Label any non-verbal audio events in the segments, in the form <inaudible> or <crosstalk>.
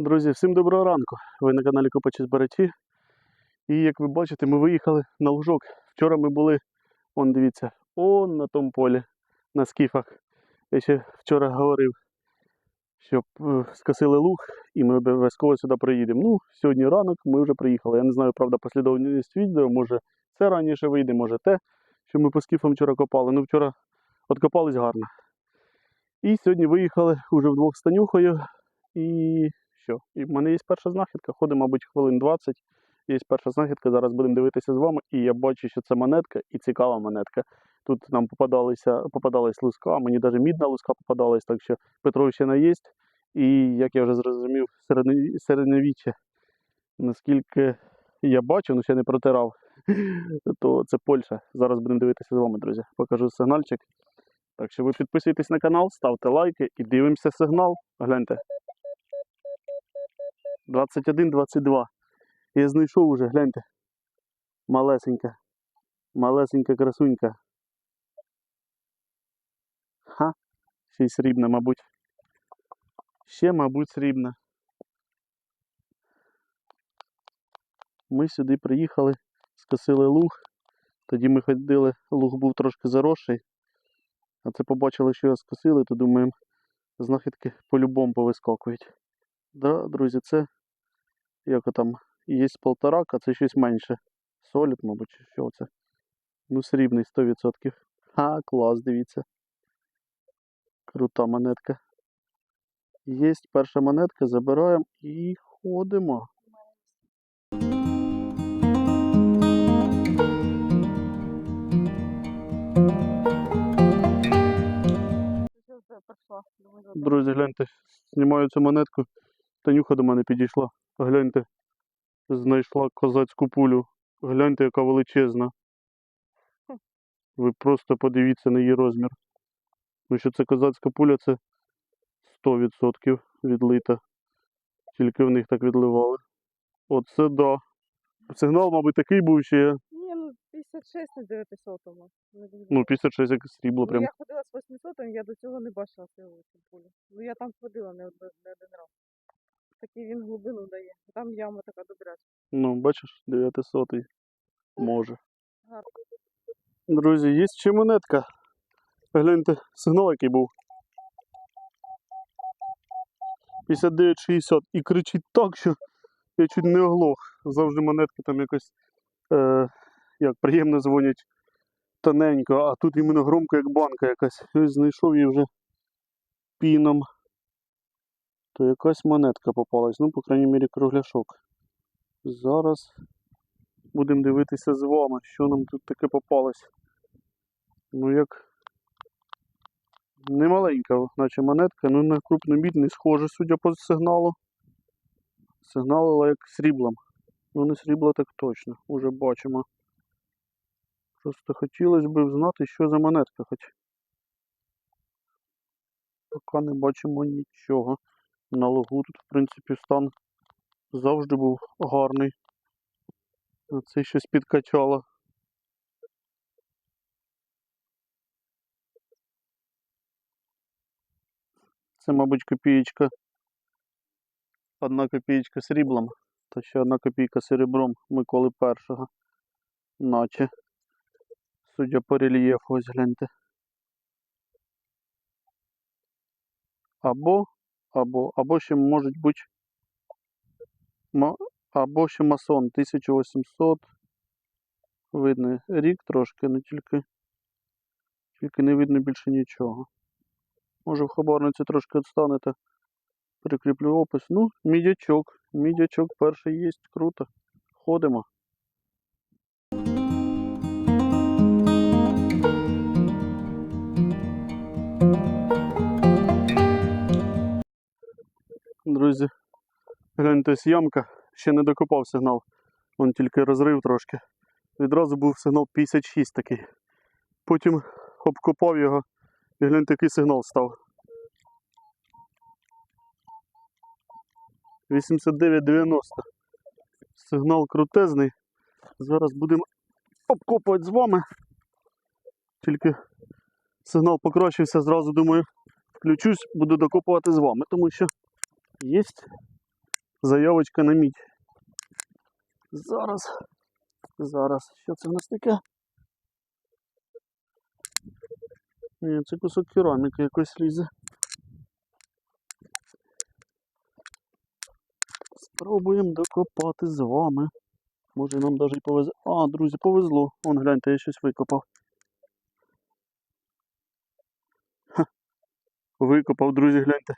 Друзі, всім доброго ранку. Ви на каналі Копачі Збирачі. І як ви бачите, ми виїхали на лужок. Вчора ми були, он дивіться, он на тому полі, на скіфах. Я ще вчора говорив, щоб е, скосили луг і ми обов'язково сюди приїдемо. Ну, сьогодні ранок ми вже приїхали. Я не знаю, правда, послідовність відео, може це раніше вийде, може те, що ми по скіфам вчора копали. Ну, вчора откопались гарно. І сьогодні виїхали уже вдвох з Танюхою. І що? І в мене є перша знахідка. Ходимо, мабуть, хвилин 20. Є перша знахідка. Зараз будемо дивитися з вами. І я бачу, що це монетка і цікава монетка. Тут нам попадалися, попадалась луска, мені навіть мідна луска попадалась, так що Петровщина є. І як я вже зрозумів, середньові- середньовіччя, наскільки я бачу, ну ще не протирав, <laughs> то це Польща. Зараз будемо дивитися з вами, друзі. Покажу сигнальчик. Так що ви підписуйтесь на канал, ставте лайки і дивимося сигнал. Гляньте. 21-22. Я знайшов уже, гляньте. Малесенька. Малесенька красунька. Ха. Ще й срібна, мабуть. Ще, мабуть, срібна. Ми сюди приїхали, скосили луг. Тоді ми ходили, луг був трошки заросший. А це побачили, що його скосили, то думаємо, знахідки по-любому повискакують. Да, друзі, це як там, є полторак, а це щось менше. Солід, мабуть, чи що це. Ну, срібний 100%. Ха, клас, дивіться. Крута монетка. Є перша монетка, забираємо і ходимо. Друзі, гляньте, знімаю цю монетку. Танюха до мене підійшла. Гляньте, знайшла козацьку пулю. Гляньте, яка величезна. Ви просто подивіться на її розмір. Ну що це козацька пуля, це 100% відлита. Тільки в них так відливали. Оце да. Сигнал, мабуть, такий був ще. Ні, ну 56 на 900 му Ну, 56 як срібло прям. Я ходила з 800 я до цього не бачила цього пулю. Ну я там ходила не, не один раз. Такий він глибину дає. Там яма така добряча. Ну, бачиш, 900 може. Гарно. Друзі, є ще монетка. Гляньте, сигнал який був. 59,60 і кричить так, що я чуть не оглох. Завжди монетки там якось е, як приємно дзвонять тоненько, а тут іменно громко, як банка якась. Ось знайшов її вже піном. То якась монетка попалась. Ну, по крайній мірі, кругляшок. Зараз будемо дивитися з вами, що нам тут таке попалось. Ну як немаленька, наче монетка, ну на крупну мідь не схоже, судя по сигналу. Сигналила як сріблом. Ну не срібло так точно, уже бачимо. Просто хотілося б знати, що за монетка хоч. Поки не бачимо нічого. На лугу тут, в принципі, стан завжди був гарний. А це щось підкачало. Це, мабуть, копієчка. Одна копієчка сріблом, та ще одна копійка серебром Миколи першого. Наче. Судя по рельєфу, ось гляньте. Або, або, або ще можуть бути. Або ще масон 1800. Видно рік трошки, але тільки, тільки не видно більше нічого. Може в хабарниці трошки відстанете. Прикріплю опис. Ну, мідячок. Мідячок перший є, круто. Ходимо. Друзі, гляньте, ось ямка. Ще не докопав сигнал. Вон тільки розрив трошки. Відразу був сигнал 56 такий. Потім обкопав його і гляньте, який сигнал став. 89,90. Сигнал крутезний. Зараз будемо обкопувати з вами. Тільки сигнал покращився, зразу думаю, включусь, буду докопувати з вами, тому що є Заявочка на мідь. Зараз. Зараз. Що це в нас таке? Ні, це кусок кераміки якось лізе. Спробуємо докопати з вами. Може нам навіть і повезе. А, друзі, повезло. Вон гляньте, я щось викопав. Ха. Викопав, друзі, гляньте.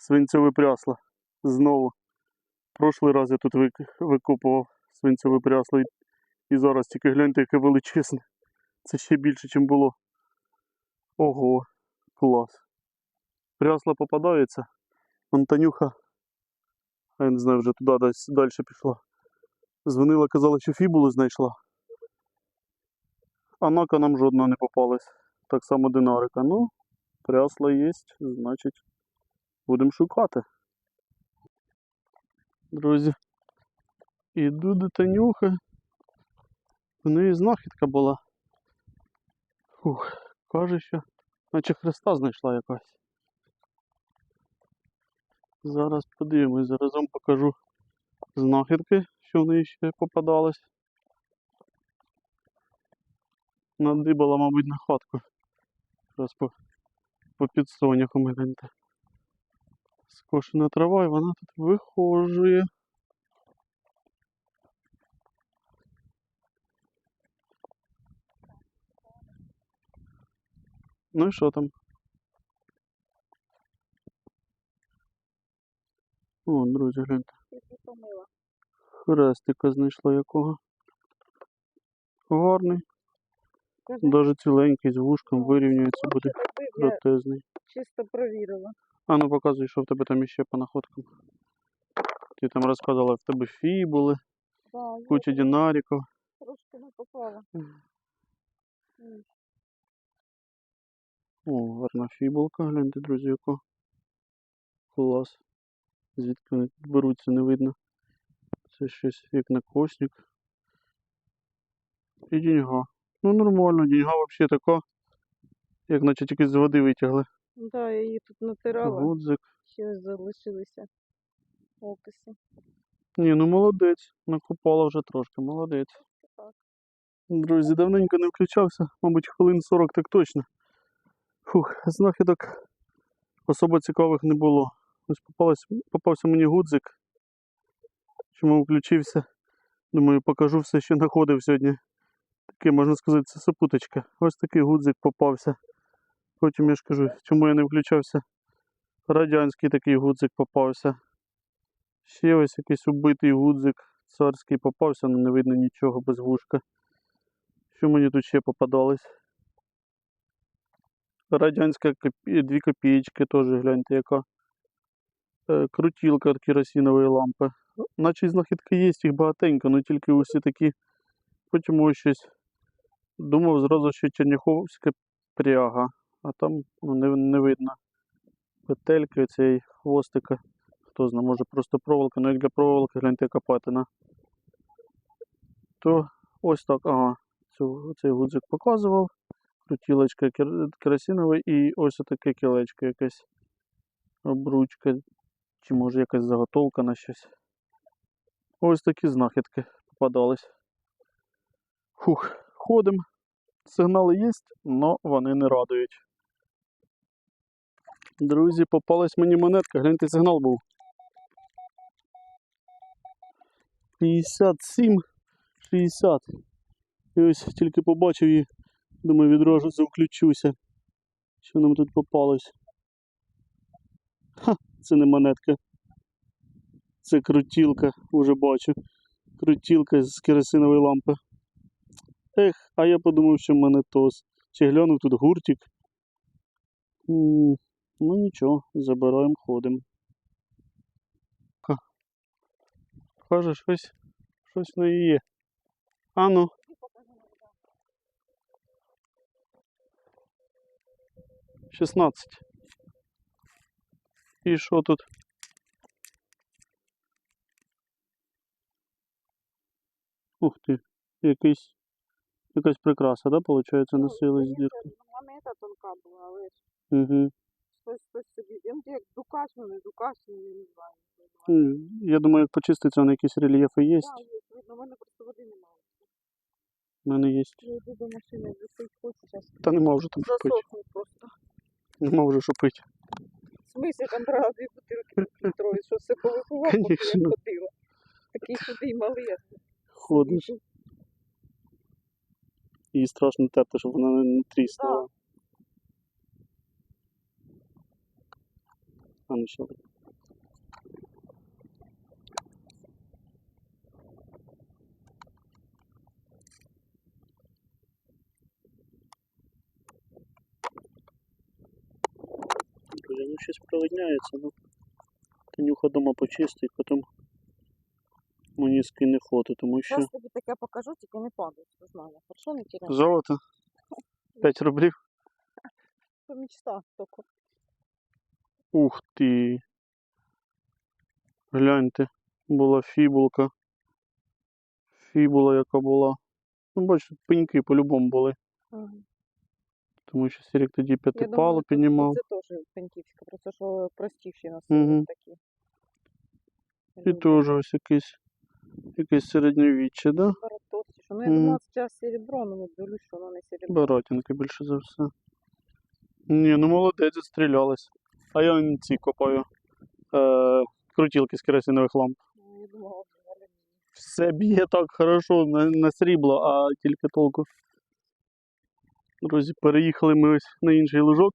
Свинцеве прясло. Знову. Прошлий раз я тут викопував свинцеве прясло. І, і зараз тільки гляньте, яке величезне. Це ще більше, ніж було. Ого, клас. Прясло попадається. Антонюха, а я не знаю, вже туди десь далі пішла. Дзвонила, казала, що фібулу знайшла. А нака нам жодного не попалась. Так само динарика. Ну, прясло є, значить, будемо шукати. Друзі. Іду до Танюхи. В неї знахідка була. Фух, каже, що наче Христа знайшла якась. Зараз подивимось, заразом покажу знахідки, що в неї ще попадалось. Надибала, мабуть, на хатку. Зараз по, по підсоняху гляньте. Скошена трава, і вона тут вихожує. Ну і що там? О, друзі, гляньте. Хрестика знайшла якого. Гарний. Даже ціленький, з вушком вирівнюється, буде робив, протезний. чисто провірила. А ну показуй, що в тебе там іще по находкам. Ти там розказувала, в тебе фібули, Да, куча динариків. трошки не попала. О, гарна фібулка, гляньте, друзі, яка. Клас. Звідки вони тут беруться, не видно. Це щось як накосник. І деньга. Ну нормально, деньга взагалі така. Як наче тільки з води витягли. Да, я її тут натирала, Гудзик. ще залишилися описи. Ні, ну молодець. Накопала вже трошки, молодець. Так. Друзі, давненько не включався, мабуть, хвилин 40 так точно. Фух, знахідок особо цікавих не було. Ось попалась, попався мені гудзик. Чому включився? Думаю, покажу все, що знаходив сьогодні. Таке, можна сказати, це супуточка. Ось такий гудзик попався. Потім я ж кажу, чому я не включався. Радянський такий гудзик попався. Ще ось якийсь убитий гудзик царський попався, але не видно нічого без вушка. Що мені тут ще попадалось? Радянська копі... дві копійки теж гляньте яка. Е, крутілка від керосинової лампи. Наче знахідки є, їх багатенько, але тільки усі такі. Потім ось щось. Думав зразу, що черняховська пряга, а там ну, не, не видно. Петельки цієї хвостика. Хто знає, може просто проволока, ну як для проволоки, гляньте, яка патина. То ось так, ага, цю, цей гудзик показував. Крутілочка кер- керосинова і ось таке кілечко якесь. Обручка. Чи може якась заготовка на щось. Ось такі знахідки попадались. Фух, ходимо. Сигнали є, але вони не радують. Друзі, попалась мені монетка, гляньте, сигнал був. 57, 60. І ось тільки побачив її, думаю, відразу завключуся. Що нам тут попалось? Ха, це не монетка. Це крутілка, уже бачу. Крутілка з керосинової лампи. Ех, а я подумав, що монетос. Чи глянув тут гуртик. Ну нічого, забираємо, ходимо. Каже, щось, щось в неї є. Ану. Шістнадцять. І що тут? Ух ти, якийсь, якась прикраса, да, виходить, носилась з дірки? Монета тонка була, але Угу. Щось хтось собі. Я як дукач, ну не дукач, я не знаю. Я думаю, як почиститься, на якісь рельєфи є. Так, є, видно, в мене просто води немає. У мене є. Я йду до машини, висить хочу зараз. Та нема вже там що пити. Засохну просто. Нема вже що пити. В смислі там треба дві бутилки літрові, що все повипивав, поки я Конечно. ходила. Такий худий малий. Ходиш. сидів. Її страшно терти, щоб вона не- не тріснула. А ну ну щось провидняється, ну. Танюха дома почистить, потім мені скине фото, тому що Зараз тобі таке покажу, тільки не падай, що знаю. Хорошо не тіряй. золото <laughs> 5 рублів. Це мечта тільки. Ух ти. Гляньте, була фібулка. Фібула, яка була. Ну, бачите, пеньки по-любому були. Мгм. Тому що Сірік тоді Я п'ятипалу піднімав. Це теж пеньківська, просто що простіші на Мгм. такі. І теж ось якийсь, якесь середньовіччя, да? Баратовці, що. Ну, я Мгм. думала, це серебро, ну, дивлюсь, що воно не серебро. Баратінка більше за все. Ні, ну молодець, застрілялась. А я ці копаю. Е, крутілки з керосинових ламп. Все б'є так хорошо на, на срібло, а тільки толку. Друзі, переїхали ми ось на інший лужок.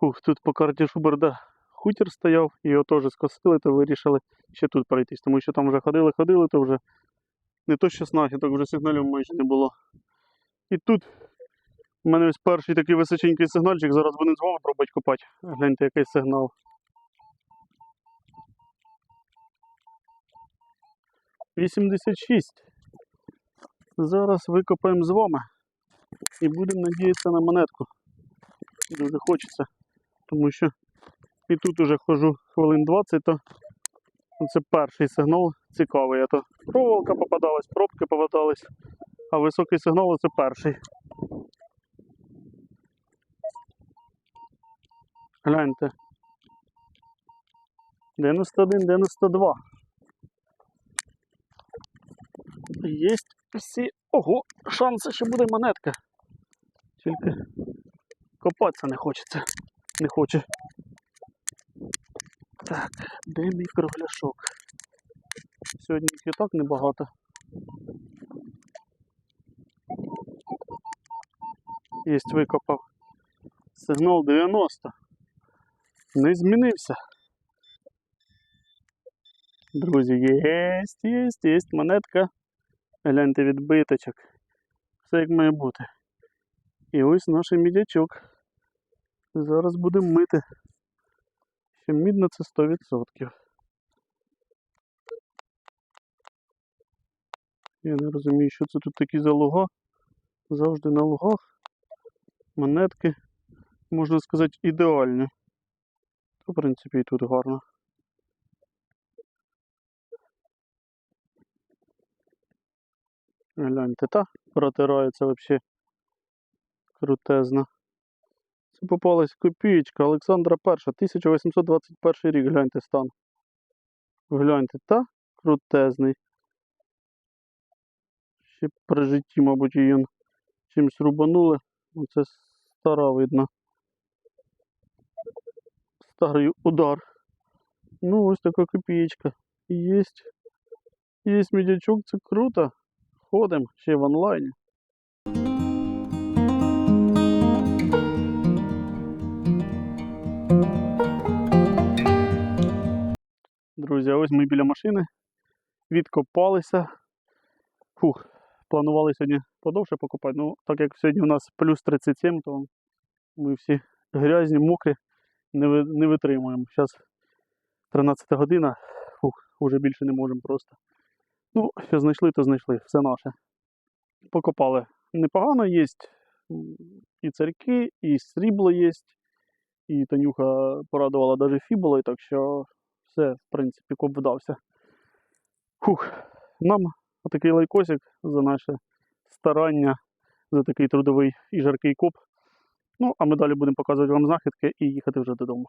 Фух, тут по карті Шуберда хутір стояв, його теж скосили, то вирішили ще тут пройтись, тому що там вже ходили, ходили, то вже не то що знахідок, вже сигналів майже не було. І тут у мене ось перший такий височенький сигнальчик, зараз будемо з вами пробувати копати. Гляньте, який сигнал. 86. Зараз викопаємо з вами і будемо надіятися на монетку. Дуже хочеться, тому що і тут уже хожу хвилин 20, то це перший сигнал цікавий. А то проволока попадалась, пробки попадались, а високий сигнал це перший. Гляньте. 91, 92. Є всі. Ого, шанси, що буде монетка. Тільки копатися не хочеться. Не хоче. Так, де мій кругляшок? Сьогодні їх і так небагато. Єсть викопав. Сигнал 90. Не змінився. Друзі, єсть, єсть, єсть монетка. Гляньте відбиточок. Все як має бути. І ось наш мідячок. Зараз будемо мити. Що мідно це 100%. Я не розумію, що це тут такі за луга. Завжди на лугах. Монетки, можна сказати, ідеальні. В принципі, і тут гарно. Гляньте, та протирається взагалі крутезно. Це попалась копієчка Олександра І, 1821 рік, гляньте стан. Гляньте, та крутезний. Ще при житті, мабуть, її чимось рубанули. Оце стара видно. Старий удар. Ну, ось така копієчка. Єсть. Єсть медячок, це круто. Ходимо ще в онлайні. Друзі, ось ми біля машини. Відкопалися. Фух, планували сьогодні подовше покупати. Ну, так як сьогодні у нас плюс 37, то ми всі грязні, мокрі, не, не витримуємо. Зараз 13 година. Фух, вже більше не можемо просто. Ну, що знайшли, то знайшли, все наше. Покопали. Непогано є і царьки, і срібло є, і Танюха порадувала навіть фібулою, так що все, в принципі, коп вдався. Фух, нам отакий лайкосик за наше старання, за такий трудовий і жаркий коп. Ну, а ми далі будемо показувати вам знахідки і їхати вже додому.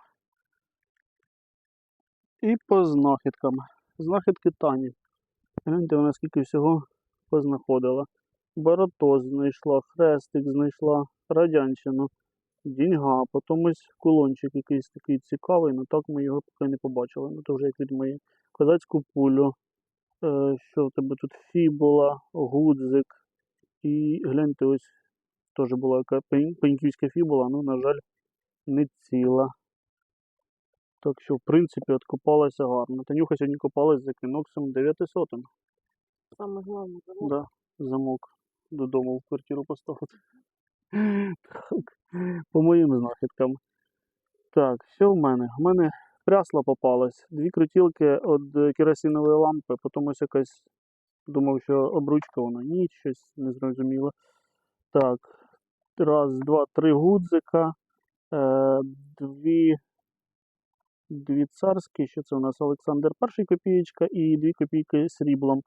І по знахідкам. Знахідки Тані. Гляньте, вона скільки всього познаходила. Баротоз знайшла, хрестик знайшла, радянщину, діньга, потім ось кулончик якийсь такий цікавий, але так ми його поки не побачили. Ну, то вже як від. Козацьку пулю. Е, що в тебе тут фібула, гудзик. І гляньте, ось теж була пеньківська фібула, ну, на жаль, не ціла. Так що, в принципі, откопалася гарно. Танюха сьогодні копалась за кіноксом 900. Саме головне, замок. Да, замок додому в квартиру поставити. Так, по моїм знахідкам. Так, що в мене? В мене прясла попалась, дві крутілки від керосинової лампи, потім ось якась, думав, що обручка вона, ні, щось не зрозуміло. Так, раз, два, три гудзика, е, дві, дві царські, що це у нас Олександр перший копієчка і дві копійки сріблом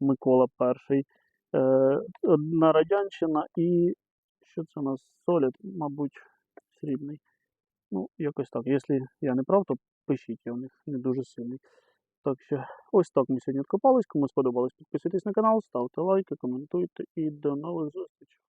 Микола перший. Е, одна радянщина і що це у нас? Солід, мабуть, срібний. Ну, якось так. Якщо я не прав, то пишіть, я у них не дуже сильний. Так що ось так ми сьогодні відкопались. Кому сподобалось, підписуйтесь на канал, ставте лайки, коментуйте і до нових зустрічей.